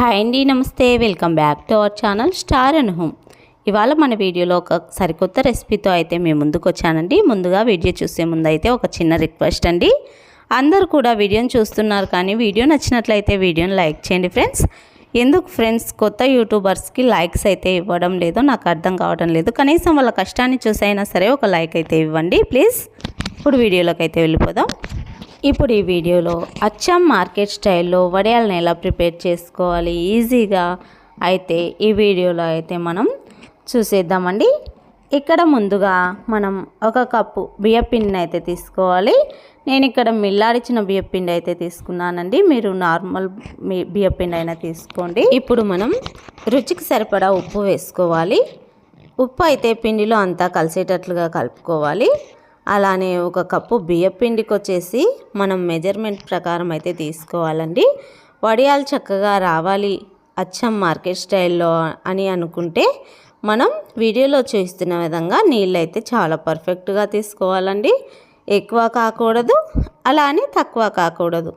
Hi అండి నమస్తే. Welcome back to our channel star and home. ఇవాళ మన వీడియోలో ఒక సరికొత్త రెసిపీతో అయితే మేము ముందుకు వచ్చానండి. ముందుగా వీడియో చూసే ముందు అయితే ఒక చిన్న రిక్వెస్ట్ అండి. అందరూ కూడా వీడియోని చూస్తున్నారు కానీ వీడియో నచ్చినట్లయితే వీడియోని లైక్ చేయండి ఫ్రెండ్స్. ఎందుకు ఫ్రెండ్స్? కొత్త యూట్యూబర్స్కి లైక్స్ అయితే ఇవ్వడం లేదో నాకు అర్థం కావడం లేదు. కనీసం వాళ్ళ కష్టాన్ని చూసైనా సరే ఒక లైక్ అయితే ఇవ్వండి ప్లీజ్. ఇప్పుడు వీడియోలోకి అయితే వెళ్ళిపోదాం. ఇప్పుడు ఈ వీడియోలో అచ్చం మార్కెట్ స్టైల్లో వడియాలను ఎలా ప్రిపేర్ చేసుకోవాలి ఈజీగా అయితే ఈ వీడియోలో అయితే మనం చూసేద్దామండి. ఇక్కడ ముందుగా మనం ఒక కప్పు బియ్యపిండిని అయితే తీసుకోవాలి. నేను ఇక్కడ మిల్లాడిచిన బియ్యపిండి అయితే తీసుకున్నానండి. మీరు నార్మల్ మీ బియ్యపిండి అయినా తీసుకోండి. ఇప్పుడు మనం రుచికి సరిపడా ఉప్పు వేసుకోవాలి. ఉప్పు అయితే పిండిలో అంతా కలిసేటట్లుగా కలుపుకోవాలి. అలానే ఒక కప్పు బియ్యపిండికి వచ్చేసి మనం మెజర్మెంట్ ప్రకారం అయితే తీసుకోవాలండి. వడియాలు చక్కగా రావాలి అచ్చం మార్కెట్ స్టైల్లో అని అనుకుంటే మనం వీడియోలో చూస్తున్న విధంగా నీళ్ళు అయితే చాలా పర్ఫెక్ట్గా తీసుకోవాలండి. ఎక్కువ కాకూడదు అలా అని తక్కువ కాకూడదు.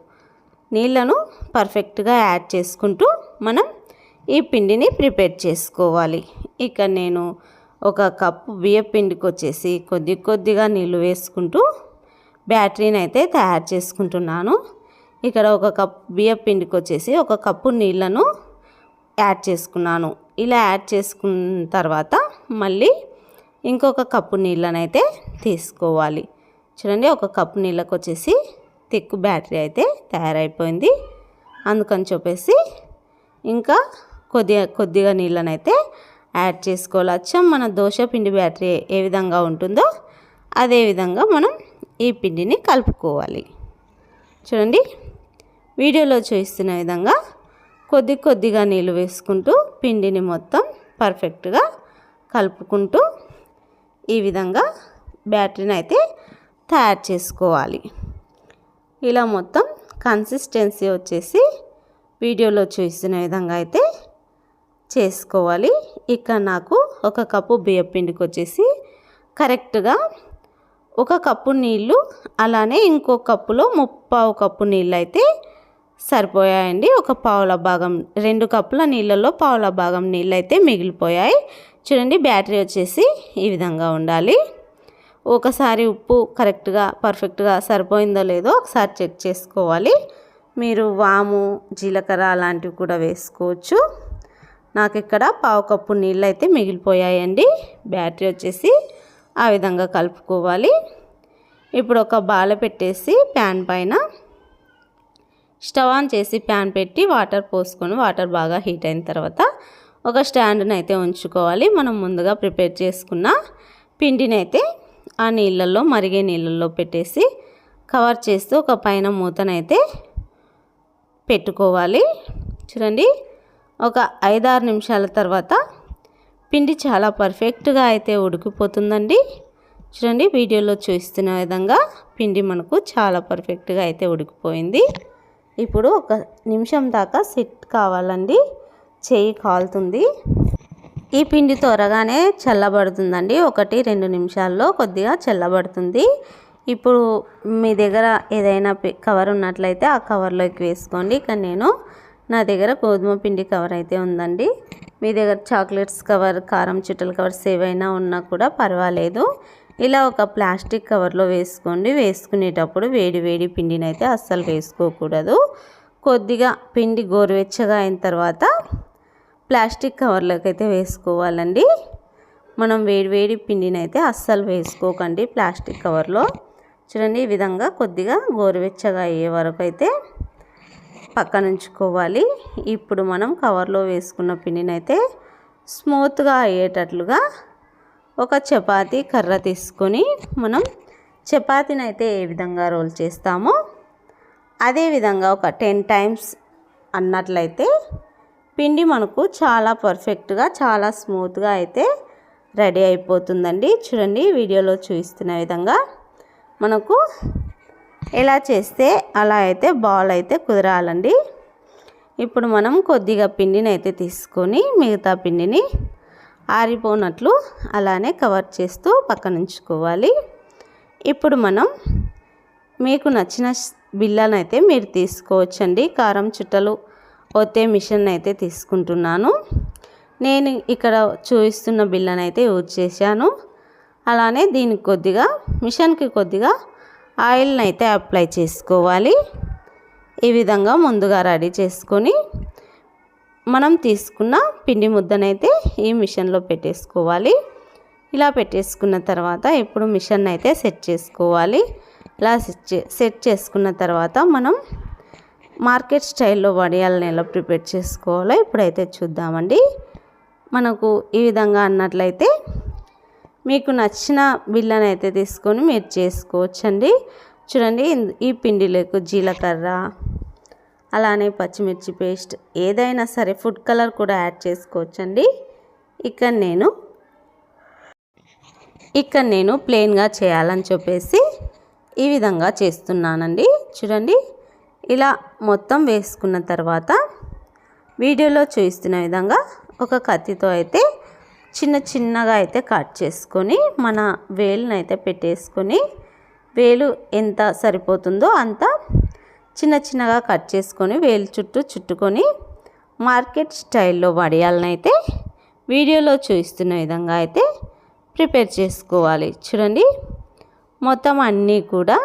నీళ్ళను పర్ఫెక్ట్గా యాడ్ చేసుకుంటూ మనం ఈ పిండిని ప్రిపేర్ చేసుకోవాలి. ఇక నేను ఒక కప్పు బియ్యపిండికి వచ్చేసి కొద్ది కొద్దిగా నీళ్ళు వేసుకుంటూ బ్యాటరీని అయితే తయారు చేసుకుంటున్నాను. ఇక్కడ ఒక కప్ బియ్యపిండికి వచ్చేసి ఒక కప్పు నీళ్ళను యాడ్ చేసుకున్నాను. ఇలా యాడ్ చేసుకున్న తర్వాత మళ్ళీ ఇంకొక కప్పు నీళ్ళని అయితే తీసుకోవాలి. చూడండి ఒక కప్పు నీళ్ళకు వచ్చేసి తెక్కు బ్యాటరీ అయితే తయారైపోయింది. అందుకని చెప్పేసి ఇంకా కొద్దిగా కొద్దిగా నీళ్ళనైతే యాడ్ చేసుకోవాలి. అచ్చం మన దోశ పిండి బ్యాటరీ ఏ విధంగా ఉంటుందో అదే విధంగా మనం ఈ పిండిని కలుపుకోవాలి. చూడండి వీడియోలో చూస్తున్న విధంగా కొద్ది కొద్దిగా నీళ్ళు వేసుకుంటూ పిండిని మొత్తం పర్ఫెక్ట్గా కలుపుకుంటూ ఈ విధంగా బ్యాటరీని అయితే తయారు చేసుకోవాలి. ఇలా మొత్తం కన్సిస్టెన్సీ వచ్చేసి వీడియోలో చూసిన విధంగా అయితే చేసుకోవాలి. ఇక్కడ నాకు ఒక కప్పు బియ్యం పిండికి వచ్చేసి కరెక్ట్గా ఒక కప్పు నీళ్ళు అలానే ఇంకో కప్పులో ముప్పావు కప్పు నీళ్ళు అయితే సరిపోయాయండి. ఒక పావుల భాగం రెండు కప్పుల నీళ్ళలో పావుల భాగం నీళ్ళు అయితే మిగిలిపోయాయి. చూడండి బ్యాటరీ వచ్చేసి ఈ విధంగా ఉండాలి. ఒకసారి ఉప్పు కరెక్ట్గా పర్ఫెక్ట్గా సరిపోయిందో లేదో ఒకసారి చెక్ చేసుకోవాలి. మీరు వాము జీలకర్ర అలాంటివి కూడా వేసుకోవచ్చు. నాకు ఇక్కడ పావు కప్పు నీళ్ళు అయితే మిగిలిపోయాయండి. బ్యాటరీ వచ్చేసి ఆ విధంగా కలుపుకోవాలి. ఇప్పుడు ఒక బాల పెట్టేసి ప్యాన్ పైన స్టవ్ ఆన్ చేసి ప్యాన్ పెట్టి వాటర్ పోసుకొని వాటర్ బాగా హీట్ అయిన తర్వాత ఒక స్టాండ్ని అయితే ఉంచుకోవాలి. మనం ముందుగా ప్రిపేర్ చేసుకున్న పిండిని అయితే ఆ నీళ్ళల్లో మరిగే నీళ్ళల్లో పెట్టేసి కవర్ చేస్తూ ఒక పైన మూతనైతే పెట్టుకోవాలి. చూడండి ఒక ఐదారు నిమిషాల తర్వాత పిండి చాలా పర్ఫెక్ట్గా అయితే ఉడికిపోతుందండి. చూడండి వీడియోలో చూస్తున్న విధంగా పిండి మనకు చాలా పర్ఫెక్ట్గా అయితే ఉడికిపోయింది. ఇప్పుడు ఒక నిమిషం దాకా సెట్ కావాలండి. చేయి కాలుతుంది. ఈ పిండి త్వరగానే చల్లబడుతుందండి. ఒకటి రెండు నిమిషాల్లో కొద్దిగా చల్లబడుతుంది. ఇప్పుడు మీ దగ్గర ఏదైనా కవర్ ఉన్నట్లయితే ఆ కవర్లోకి వేసుకోండి. ఇక్కడ నేను నా దగ్గర గోధుమ పిండి కవర్ అయితే ఉందండి. మీ దగ్గర చాక్లెట్స్ కవర్ కారం చుట్టల కవర్స్ ఏవైనా ఉన్నా కూడా పర్వాలేదు. ఇలా ఒక ప్లాస్టిక్ కవర్లో వేసుకోండి. వేసుకునేటప్పుడు వేడి వేడి పిండిని అయితే అస్సలు వేసుకోకూడదు. కొద్దిగా పిండి గోరువెచ్చగా అయిన తర్వాత ప్లాస్టిక్ కవర్లోకి అయితే వేసుకోవాలండి. మనం వేడి వేడి పిండిని అయితే అస్సలు వేసుకోకండి ప్లాస్టిక్ కవర్లో చూడండి ఈ విధంగా కొద్దిగా గోరువెచ్చగా అయ్యే వరకు అయితే పక్కన ఉంచుకోవాలి ఇప్పుడు మనం కవర్లో వేసుకున్న పిండినైతే స్మూత్గా అయ్యేటట్లుగా ఒక చపాతీ కర్ర తీసుకొని మనం చపాతీని అయితే ఏ విధంగా రోల్ చేస్తామో అదేవిధంగా ఒక టెన్ టైమ్స్ అన్నట్లయితే పిండి మనకు చాలా పర్ఫెక్ట్గా చాలా స్మూత్గా అయితే రెడీ అయిపోతుందండి. చూడండి వీడియోలో చూపిస్తున్న విధంగా మనకు ఎలా చేస్తే అలా అయితే బాల్ అయితే కుదరాలండి. ఇప్పుడు మనం కొద్దిగా పిండిని అయితే తీసుకొని మిగతా పిండిని ఆరిపోనట్లు అలానే కవర్ చేస్తూ పక్కన ఉంచుకోవాలి. ఇప్పుడు మనం మీకు నచ్చిన బిళ్ళను అయితే మీరు తీసుకోవచ్చండి. కారం చుట్టలు ఒత్తే మిషన్ అయితే తీసుకుంటున్నాను. నేను ఇక్కడ చూపిస్తున్న బిల్లని అయితే యూజ్ చేశాను. అలానే దీనికి కొద్దిగా మిషన్కి కొద్దిగా ఆయిల్ని అయితే అప్లై చేసుకోవాలి. ఈ విధంగా ముందుగా రెడీ చేసుకొని మనం తీసుకున్న పిండి ముద్దనైతే ఈ మిషన్లో పెట్టేసుకోవాలి. ఇలా పెట్టేసుకున్న తర్వాత ఇప్పుడు మిషన్ అయితే సెట్ చేసుకోవాలి. ఇలా సెట్ చేసుకున్న తర్వాత మనం మార్కెట్ స్టైల్లో వడియాలని ఎలా ప్రిపేర్ చేసుకోవాలో ఇప్పుడైతే చూద్దామండి. మనకు ఈ విధంగా అన్నట్లయితే మీకు నచ్చిన బిల్లని అయితే తీసుకొని మీరు చేసుకోవచ్చండి. చూడండి ఈ పిండిలోకి జీలకర్ర అలానే పచ్చిమిర్చి పేస్ట్ ఏదైనా సరే ఫుడ్ కలర్ కూడా యాడ్ చేసుకోవచ్చండి. ఇక్కడ నేను ఇక్కడ నేను ప్లెయిన్గా చేయాలని చెప్పేసి ఈ విధంగా చేస్తున్నానండి. చూడండి ఇలా మొత్తం వేసుకున్న తర్వాత వీడియోలో చూపిస్తున్న విధంగా ఒక కత్తితో అయితే చిన్న చిన్నగా అయితే కట్ చేసుకొని మన వేలుని అయితే పెట్టేసుకొని వేలు ఎంత సరిపోతుందో అంత చిన్న చిన్నగా కట్ చేసుకొని వేలు చుట్టూ చుట్టుకొని మార్కెట్ స్టైల్లో వడియాలని అయితే వీడియోలో చూపిస్తున్న విధంగా అయితే ప్రిపేర్ చేసుకోవాలి. చూడండి మొత్తం అన్నీ కూడా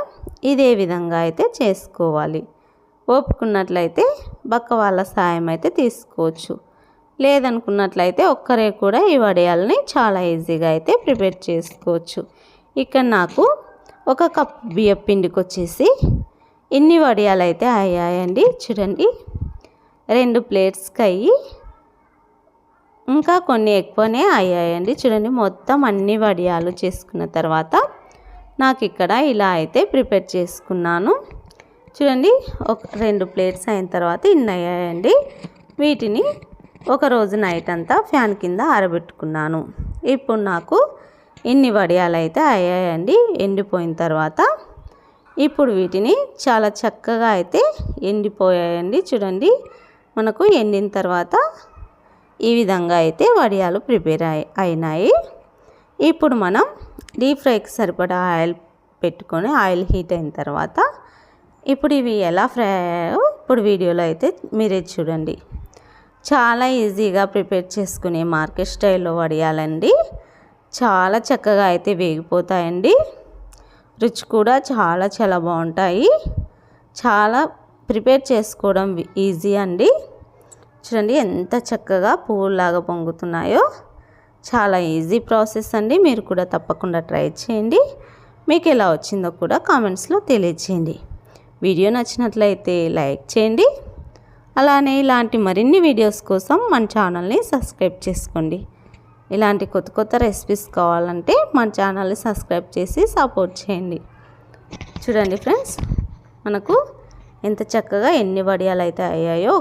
ఇదే విధంగా అయితే చేసుకోవాలి. ఓపుకున్నట్లయితే బక్క వాళ్ళ సాయం అయితే తీసుకోవచ్చు. లేదనుకున్నట్లయితే ఒక్కరే కూడా ఈ వడియాలని చాలా ఈజీగా అయితే ప్రిపేర్ చేసుకోవచ్చు. ఇక్కడ నాకు ఒక కప్ బియ్యం పిండికి వచ్చేసి ఇన్ని వడియాలు అయితే అయ్యాయండి. చూడండి రెండు ప్లేట్స్కి అయ్యి ఇంకా కొన్ని ఎక్కువనే అయ్యాయండి. చూడండి మొత్తం అన్ని వడియాలు చేసుకున్న తర్వాత నాకు ఇక్కడ ఇలా అయితే ప్రిపేర్ చేసుకున్నాను. చూడండి ఒక రెండు ప్లేట్స్ అయిన తర్వాత ఇన్ని అయ్యాయండి. వీటిని ఒక రోజు నైట్ అంతా ఫ్యాన్ కింద ఆరబెట్టుకున్నాను. ఇప్పుడు నాకు ఇన్ని వడియాలు అయితే అయ్యాయండి. ఎండిపోయిన తర్వాత ఇప్పుడు వీటిని చాలా చక్కగా అయితే ఎండిపోయాయండి. చూడండి మనకు ఎండిన తర్వాత ఈ విధంగా అయితే వడియాలు ప్రిపేర్ అయినాయి. ఇప్పుడు మనం డీప్ ఫ్రైకి సరిపడా ఆయిల్ పెట్టుకొని ఆయిల్ హీట్ అయిన తర్వాత ఇప్పుడు ఇవి ఎలా ఫ్రై అయ్యాయో ఇప్పుడు వీడియోలో అయితే మీరే చూడండి. చాలా ఈజీగా ప్రిపేర్ చేసుకునే మార్కెట్ స్టైల్లో వడియాలండి. చాలా చక్కగా అయితే వేగిపోతాయండి. రుచి కూడా చాలా చాలా బాగుంటాయి. చాలా ప్రిపేర్ చేసుకోవడం ఈజీ అండి. చూడండి ఎంత చక్కగా పువ్వులాగా పొంగుతున్నాయో. చాలా ఈజీ ప్రాసెస్ అండి. మీరు కూడా తప్పకుండా ట్రై చేయండి. మీకు ఎలా వచ్చిందో కూడా కామెంట్స్లో తెలియచేయండి. వీడియో నచ్చినట్లయితే లైక్ చేయండి. అలానే ఇలాంటి మరిన్ని వీడియోస్ కోసం మన ఛానల్ని సబ్స్క్రైబ్ చేసుకోండి. ఇలాంటి కొత్త కొత్త రెసిపీస్ కావాలంటే మన ఛానల్ని సబ్స్క్రైబ్ చేసి సపోర్ట్ చేయండి. చూడండి ఫ్రెండ్స్ మనకు ఎంత చక్కగా ఎన్ని వడియాలు అయితే అయ్యాయో